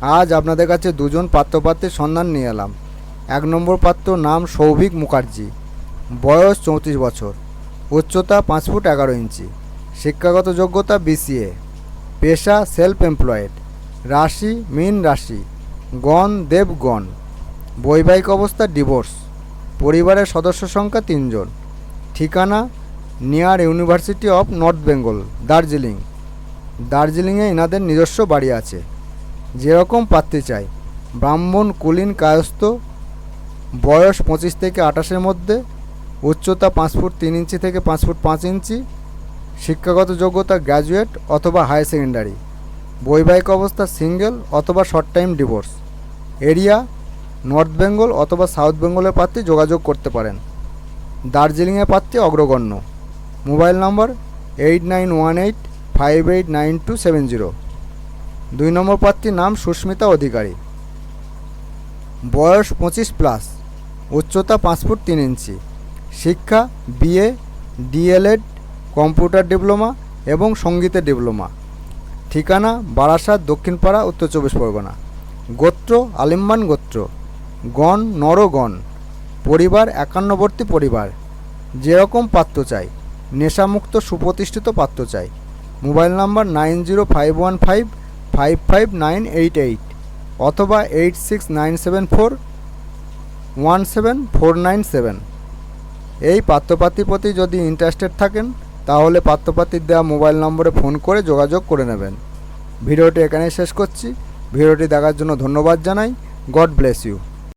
আজ আপনাদের কাছে দুজন পাত্রপাত্রের সন্ধান নিয়ে এলাম। এক নম্বর পাত্র নাম সৌভিক মুখার্জি। বয়স চৌত্রিশ বছর। উচ্চতা পাঁচ ফুট এগারো ইঞ্চি। শিক্ষাগত যোগ্যতা বিসিএ। পেশা সেলফ এমপ্লয়েড রাশি, মিন রাশি। গণ দেবগণ বৈবাহিক অবস্থা ডিভোর্স পরিবারের সদস্য সংখ্যা তিনজন। ঠিকানা near university of North Bengal Darjeeling. দার্জিলিংয়ে এনাদের নিজস্ব বাড়ি আছে। যেরকম পাত্রী চাই। ব্রাহ্মণ, কুলীন, কায়স্থ, বয়স পঁচিশ থেকে আঠাশের মধ্যে, উচ্চতা পাঁচ ফুট তিন ইঞ্চি থেকে পাঁচ ফুট পাঁচ ইঞ্চি, শিক্ষাগত যোগ্যতা গ্র্যাজুয়েট অথবা হায়ার সেকেন্ডারি, বৈবাহিক অবস্থা সিঙ্গেল অথবা short time divorce, area, north Bengal অথবা সাউথ বেঙ্গলের প্রার্থী যোগাযোগ করতে পারেন। দার্জিলিংয়ের প্রার্থী অগ্রগণ্য। Mobile number eight nine one eight five eight nine two seven zero. দুই নম্বর প্রার্থীর নাম সুস্মিতা অধিকারী। বয়স পঁচিশ প্লাস, উচ্চতা পাঁচ ফুট তিন ইঞ্চি। শিক্ষা, বিএ, ডিএলএড, কম্পিউটার ডিপ্লোমা এবং সঙ্গীতের ডিপ্লোমা। ঠিকানা, বারাসাত, দক্ষিণপাড়া, উত্তর চব্বিশ পরগনা। গোত্র, আলিম্বান গোত্র। গণ নরগণ পরিবার, একান্নবর্তী পরিবার। যেরকম পাত্র চাই। নেশামুক্ত, সুপ্রতিষ্ঠিত পাত্র চাই। Mobile number nine zero five one five five five nine eight eight অথবা eight six nine seven four one seven four nine seven এই পাত্রপাত্রী প্রতি যদি ইন্টারেস্টেড থাকেন, তাহলে পাত্রপাত্রীর দেওয়া মোবাইল নম্বরে ফোন করে যোগাযোগ করে নেবেন। ভিডিওটি এখানেই শেষ করছি। ভিডিওটি দেখার জন্য ধন্যবাদ জানাই। God bless you